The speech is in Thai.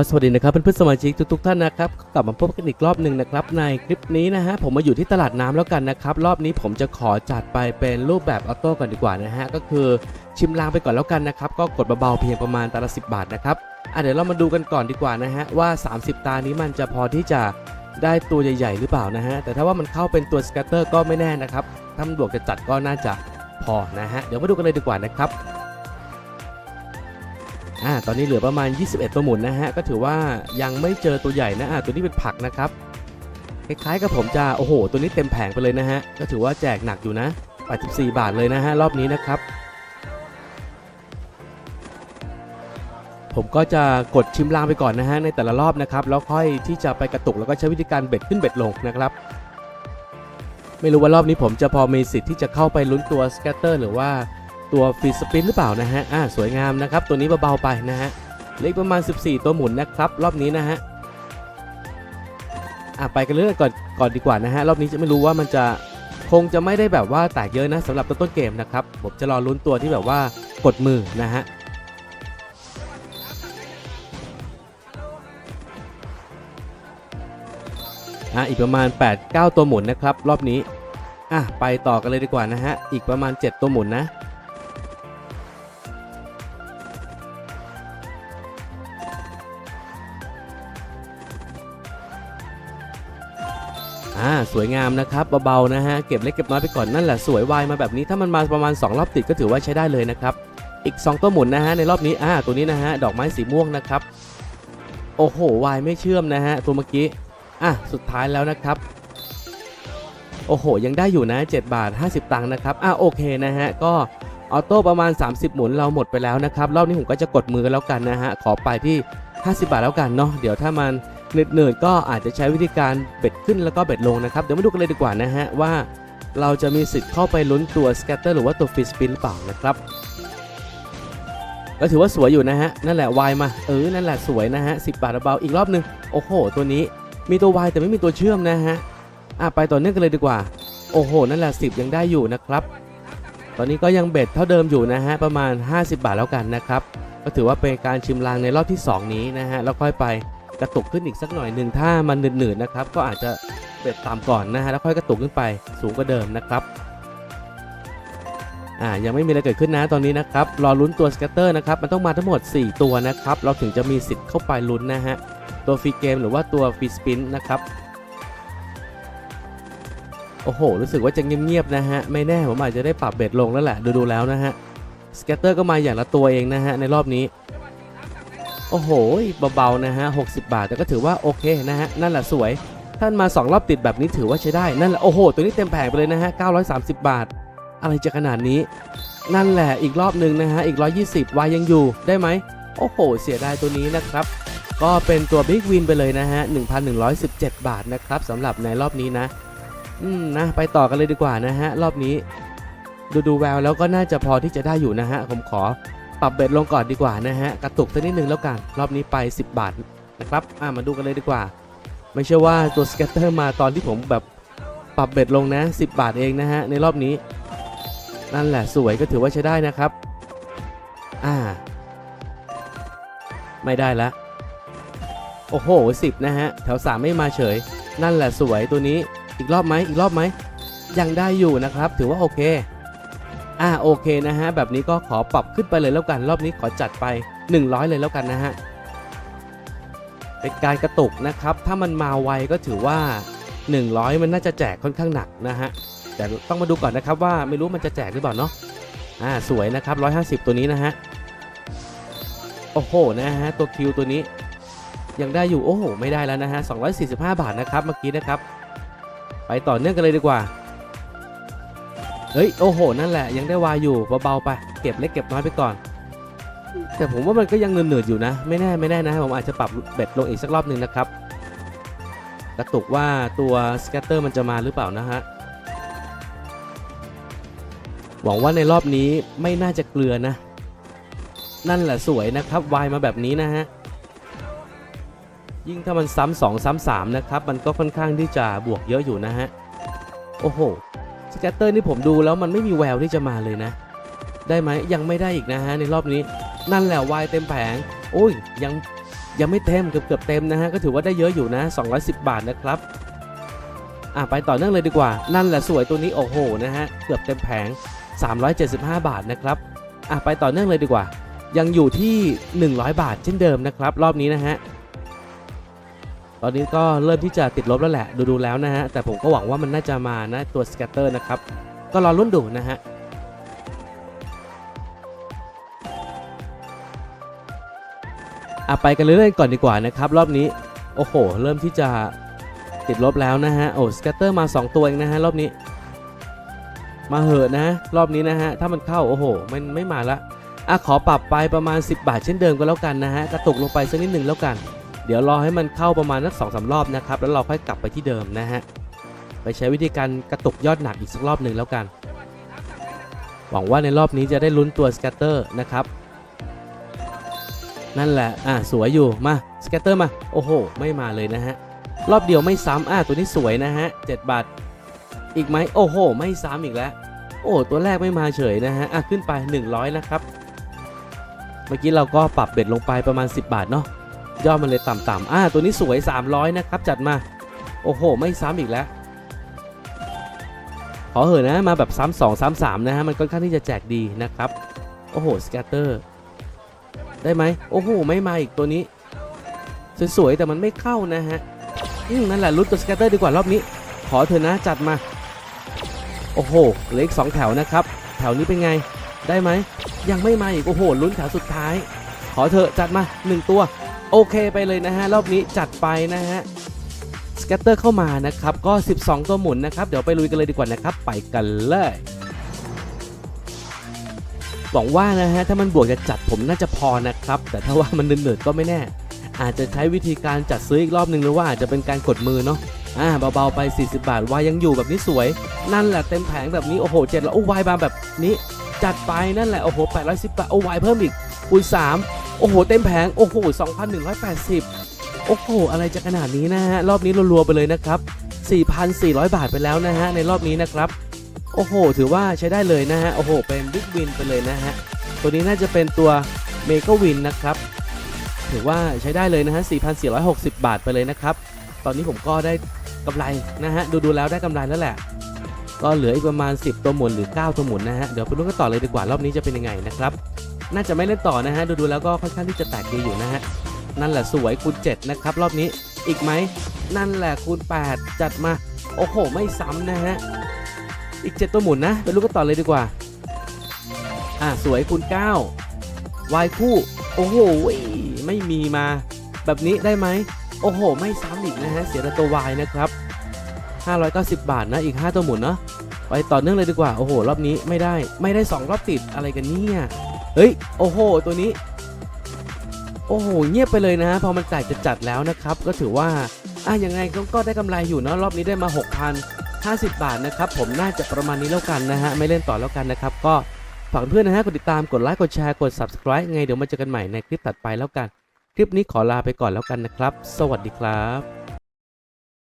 ก็สวัสดีนะครับเพื่อนๆสมาชิกทุกๆท่านนะครับกลับมาพบกันอีกรอบหนึ่งนะครับในคลิปนี้นะฮะผมมาอยู่ที่ตลาดน้ำแล้วกันนะครับรอบนี้ผมจะขอจัดไปเป็นรูปแบบออโต้ก่อนดีกว่านะฮะก็คือชิมลางไปก่อนแล้วกันนะครับก็กดเบาๆเพียงประมาณตาละสิบาทนะครับอะเดี๋ยวเรามาดูกันก่อนดีกว่านะฮะว่า 30 ตานี้มันจะพอที่จะได้ตัวใหญ่ๆหรือเปล่านะฮะแต่ถ้าว่ามันเข้าเป็นตัวสแกตเตอร์ก็ไม่แน่นะครับถ้ามันบวกจะจัดก็น่าจะพอนะฮะเดี๋ยวมาดูกันเลยดีกว่านะครับ อ่าตอนนี้เหลือประมาณ 21 ตัวหมุนนะฮะ ก็ถือว่ายังไม่เจอตัวใหญ่นะอ่าตัวนี้เป็นผักนะครับ คล้ายๆกับผมจะโอ้โห ตัวนี้เต็มแผงไปเลยนะฮะ ก็ถือว่าแจกหนักอยู่นะ 84 บาทเลยนะฮะ รอบนี้นะครับ ผมก็จะกดชิมลางไปก่อนนะฮะ ในแต่ละรอบนะครับ แล้วค่อยที่จะไปกระตุกแล้วก็ใช้วิธีการเบ็ดขึ้นเบ็ดลงนะครับไม่รู้ว่ารอบนี้ผมจะพอมีสิทธิ์ที่จะเข้าไปลุ้นตัวสแกตเตอร์หรือว่า ตัวฟรีสปินหรือเปล่านะฮะอ่าสวยงามนะครับ ตัวนี้เบาๆไปนะฮะเล็กประมาณ 14 ตัวหมุนนะครับ รอบนี้นะฮะอะไปกันเรื่อยก่อนก่อนดีกว่านะฮะรอบนี้จะไม่รู้ว่ามันจะคงจะไม่ได้แบบว่าแตกเยอะนะสำหรับต้นต้นเกมนะครับผมจะรอลุ้นตัวที่แบบว่ากดมือนะฮะอะอีกประมาณ 8-9 ตัวหมุนนะครับ รอบนี้อะไปต่อกันเลยดีกว่านะฮะอีกประมาณ 7 ตัวหมุนนะ อ่าสวยงามนะครับเบาๆนะฮะเก็บเล็กเก็บน้อยไปก่อนนั่นแหละสวยวายมาแบบนี้ถ้ามันมาประมาณ 2 รอบติดก็ถือว่าใช้ได้เลยนะครับ อีก 2 ตัวหมุนนะฮะในรอบนี้อ่าตัวนี้นะฮะดอกไม้สีม่วงนะครับ โอ้โหวายไม่เชื่อมนะฮะตัวเมื่อกี้อะสุดท้ายแล้วนะครับโอ้โห ยังได้อยู่นะ 7 บาท 50 ตังค์นะครับ อะโอเคนะฮะ ก็ออโต้ประมาณ 30 หมุนเราหมดไปแล้วนะครับ รอบนี้ผมก็จะกดมือแล้วกันนะฮะ ขอไปที่ 50 บาทแล้วกันเนาะ เดี๋ยวถ้ามัน เหนื่อยก็อาจจะใช้วิธีการเบ็ดขึ้นแล้วก็เบ็ดลงนะครับ เดี๋ยวมาดูกันเลยดีกว่านะฮะว่าเราจะมีสิทธิ์เข้าไปลุ้นตัวสแกตเตอร์หรือว่าตัวฟิสปินหรือเปล่านะครับก็ถือว่าสวยอยู่นะฮะ นั่นแหละวายมา เออ นั่นแหละสวยนะฮะ10บาทเบาอีกรอบหนึ่งโอ้โห ตัวนี้มีตัววายแต่ไม่มีตัวเชื่อมนะฮะ อะไปต่อเนื่องกันเลยดีกว่า โอ้โห นั่นแหละ10ยังได้อยู่นะครับ ตอนนี้ก็ยังเบ็ดเท่าเดิมอยู่นะฮะ ประมาณ 50 บาทแล้วกันนะครับ ก็ถือว่าเป็นการชิมลางในรอบที่ 2 นี้นะฮะ แล้วค่อยไป กระตุกขึ้นอีกสักหน่อยหนึ่งถ้ามันหนืดๆนะครับ ก็อาจจะเบ็ดต่ำก่อนนะฮะแล้วค่อยกระตุกขึ้นไปสูงกว่าเดิมนะครับอ่ายังไม่มีอะไรเกิดขึ้นนะตอนนี้นะครับรอลุ้นตัวสแกตเตอร์นะครับมันต้องมาทั้งหมด 4 ตัวนะครับเราถึงจะมีสิทธิ์เข้าไปลุ้นนะฮะตัวฟรีเกมหรือว่าตัวฟรีสปินนะครับโอ้โห รู้สึกว่าจะเงียบๆนะฮะ ไม่แน่ผมอาจจะได้ปรับเบ็ดลงแล้วแหละ ดูๆแล้วนะฮะสแกตเตอร์ก็มาอย่างละตัวเองนะฮะ ในรอบนี้ โอ้โหเบาๆนะฮะ60 บาท แต่ก็ถือว่าโอเคนะฮะนั่นแหละสวย ท่านมา 2 รอบติดแบบนี้ถือว่าใช้ได้นั่นแหละโอ้โห ตัวนี้เต็มแผงไปเลยนะฮะ930 บาท อะไรจะขนาดนี้ นั่นแหละอีกรอบหนึ่งนะฮะอีก 120 วายยังอยู่ได้ไหมโอ้โห เสียดายตัวนี้นะครับ ก็เป็นตัวบิ๊กวินไปเลยนะฮะ1,117 บาทนะครับสำหรับในรอบนี้นะ อืมนะไปต่อกันเลยดีกว่านะฮะรอบนี้ ดูดูแววแล้วก็น่าจะพอที่จะได้อยู่นะฮะผมขอ ปรับเบ็ดลงก่อนดีกว่านะฮะ กระตุกสักนิดนึงแล้วกัน รอบนี้ไป 10 บาทนะครับอ่ามาดูกันเลยดีกว่า ไม่ใช่ว่าตัวสเก็ตเตอร์มาตอนที่ผมแบบปรับเบ็ดลงนะ 10 บาทเองนะฮะ ในรอบนี้ นั่นแหละสวยก็ถือว่าใช้ได้นะครับ อ่า ไม่ได้ละ โอ้โห 10 นะฮะ แถว 3 ไม่มาเฉย นั่นแหละสวยตัวนี้ อีกรอบไหมอีกรอบไหมยังได้อยู่นะครับ ถือว่าโอเค อ่าโอเคนะฮะแบบนี้ก็ขอปรับขึ้นไปเลยแล้วกันรอบนี้ขอจัดไป 100 เลยแล้วกันนะฮะเป็นการกระตุกนะครับ ถ้ามันมาไวก็ถือว่า 100 มันน่าจะแจกค่อนข้างหนักนะฮะแต่ต้องมาดูก่อนนะครับว่าไม่รู้มันจะแจกหรือเปล่าเนาะอ่าสวยนะครับ 150 ตัวนี้นะฮะโอ้โหนะฮะตัวคิวตัวนี้ยังได้อยู่โอ้โหไม่ได้แล้วนะฮะ245 บาทนะครับเมื่อกี้นะครับ ไปต่อเนื่องกันเลยดีกว่า เฮ้ยโอ้โห นั่นแหละยังได้วายอยู่เบาๆไปเก็บเล็กเก็บน้อยไปก่อน แต่ผมว่ามันก็ยังเหนื่อยๆอยู่นะ ไม่แน่ไม่แน่นะผมอาจจะปรับเบ็ดลงอีกสักรอบหนึ่งนะครับกระตุกว่าตัวสแกตเตอร์มันจะมาหรือเปล่านะฮะหวังว่าในรอบนี้ไม่น่าจะเกลือนะ นั่นแหละสวยนะครับวายมาแบบนี้นะฮะยิ่งถ้ามันซ้ำสองซ้ำสามนะครับ มันก็ค่อนข้างที่จะบวกเยอะอยู่นะฮะ โอ้โห สแกตเตอร์นี่ผมดูแล้วมันไม่มีแววที่จะมาเลยนะ ได้ไหมยังไม่ได้อีกนะฮะในรอบนี้นั่นแหละวายเต็มแผงโอ้ยยังยังไม่เต็มเกือบเกือบเต็มนะฮะก็ถือว่าได้เยอะอยู่นะ 210 บาทนะครับอะไปต่อเนื่องเลยดีกว่า นั่นแหละสวยตัวนี้โอ้โหนะฮะเกือบเต็มแผง 375 บาทนะครับอะไปต่อเนื่องเลยดีกว่า ยังอยู่ที่ 100 บาทเช่นเดิมนะครับ รอบนี้นะฮะ ตอนนี้ก็เริ่มที่จะติดลบแล้วแหละ ดูๆแล้วนะฮะ แต่ผมก็หวังว่ามันน่าจะมานะตัวสแกตเตอร์นะครับ ก็รอรุ่นดูนะฮะอะไปกันเรื่อยๆก่อนดีกว่านะครับ รอบนี้ โอ้โห เริ่มที่จะติดลบแล้วนะฮะ โอ้สแกตเตอร์มา 2 ตัวเองนะฮะ รอบนี้ มาเหอะนะ รอบนี้นะฮะ ถ้ามันเข้า โอ้โห มันไม่มาละอะขอปรับไปประมาณ 10 บาทเช่นเดิมก็แล้วกันนะฮะ กระตุกลงไปสักนิดหนึ่งแล้วกัน เดี๋ยวรอให้มันเข้าประมาณสักสองสารอบนะครับ แล้วเราค่อยกลับไปที่เดิมนะฮะ ไปใช้วิธีการกระตุกยอดหนักอีกสักรอบหนึ่งแล้วกัน หวังว่าในรอบนี้จะได้ลุ้นตัวสแกตเตอร์นะครับ นั่นแหละ อะสวยอยู่ มาสแกตเตอร์มา โอ้โห ไม่มาเลยนะฮะ รอบเดียวไม่ซ้ำอะตัวนี้สวยนะฮะ7บาท อีกไหมโอ้โห ไม่ซ้ำอีกแล้ว โอ้ตัวแรกไม่มาเฉยนะฮะ อะขึ้นไป 100 นะครับ เมื่อกี้เราก็ปรับเบ็ดลงไปประมาณ 10 บาทเนาะ ยอดมันเลยต่ำๆอ่าตัวนี้สวย 300 นะครับ จัดมา โอ้โห ไม่ซ้ำอีกแล้ว ขอเหอะนะ มาแบบซ้ำสองซ้ำสามนะฮะ มันค่อนข้างที่จะแจกดีนะครับ โอ้โห สแกตเตอร์ ได้ไหม โอ้โห ไม่มาอีกตัวนี้ สวยๆ แต่มันไม่เข้านะฮะอืมนั่นแหละลุ้นตัวสแกตเตอร์ดีกว่ารอบนี้ ขอเถอะนะ จัดมา โอ้โห เหลืออีกสองแถวนะครับ แถวนี้เป็นไง ได้ไหม ยังไม่มาอีก โอ้โห ลุ้นแถวสุดท้าย ขอเถอะ จัดมาหนึ่งตัว โอเคไปเลยนะฮะ รอบนี้จัดไปนะฮะสแกตเตอร์เข้ามานะครับ ก็ 12 ตัวหมุนนะครับ เดี๋ยวไปลุยกันเลยดีกว่านะครับ ไปกันเลยหวังว่านะฮะ ถ้ามันบวกจะจัดผมน่าจะพอนะครับ แต่ถ้าว่ามันเนิร์ดๆก็ไม่แน่ อาจจะใช้วิธีการจัดซื้ออีกรอบหนึ่งหรือว่าอาจจะเป็นการกดมือเนาะอ่าเบาๆไป 40 บาทวายยังอยู่แบบนี้สวย นั่นแหละเต็มแผงแบบนี้โอ้โหเจ็ดแล้วโอ้วายมาแบบนี้ จัดไปนั่นแหละโอ้โห810บาทโอ้วายเพิ่มอีกคูณ3 โอ้โห เต็มแผง โอ้โห 2,180 โอ้โห อะไรจะขนาดนี้นะฮะ รอบนี้รัวๆไปเลยนะครับ 4,400 บาทไปแล้วนะฮะ ในรอบนี้นะครับ โอ้โห ถือว่าใช้ได้เลยนะฮะ โอ้โห เป็นบิ๊กวินไปเลยนะฮะ ตัวนี้น่าจะเป็นตัวเมกะวินนะครับ ถือว่าใช้ได้เลยนะฮะ 4,460 บาทไปเลยนะครับ ตอนนี้ผมก็ได้กำไรนะฮะ ดูๆแล้วได้กำไรแล้วแหละ ก็เหลืออีกประมาณ 10 ตัวหมุนหรือ 9 ตัวหมุนนะฮะ เดี๋ยวไปลุ้นกันต่อเลยดีกว่า รอบนี้จะเป็นยังไงนะครับ น่าจะไม่เล่นต่อนะฮะดูๆแล้วก็ค่อนข้างที่จะแตกดีอยู่นะฮะนั่นแหละสวยคูณ7นะครับรอบนี้อีกไหมนั่นแหละคูณ 8 จัดมาโอ้โหไม่ซ้ำนะฮะอีก 7 ตัวหมุนนะไปลุ้กันต่อเลยดีกว่าอะสวยคูณ9วายคู่โอ้โหไม่มีมา แบบนี้ได้ไหมโอ้โห ไม่ซ้ำอีกนะฮะเสียแต่ตัววายนะครับ 590 บาทนะอีก 5 ตัวหมุนเนาะไปต่อเนื่องเลยดีกว่า โอ้โห รอบนี้ไม่ได้ไม่ได้ 2 รอบติดอะไรกันเนี่ย เฮ้ย โอ้โห ตัวนี้ โอ้โห เงียบไปเลยนะฮะ พอมันแตกจะจัดแล้วนะครับ ก็ถือว่า อะยังไงก็ได้กำไรอยู่เนาะ รอบนี้ได้มา 6,050 บาทนะครับ ผมน่าจะประมาณนี้แล้วกันนะฮะ ไม่เล่นต่อแล้วกันนะครับ ก็ฝากเพื่อนนะฮะ กดติดตาม กดไลค์ กดแชร์ กด subscribe ไง เดี๋ยวมาเจอกันใหม่ในคลิปถัดไปแล้วกัน คลิปนี้ขอลาไปก่อนแล้วกันนะครับ สวัสดีครับ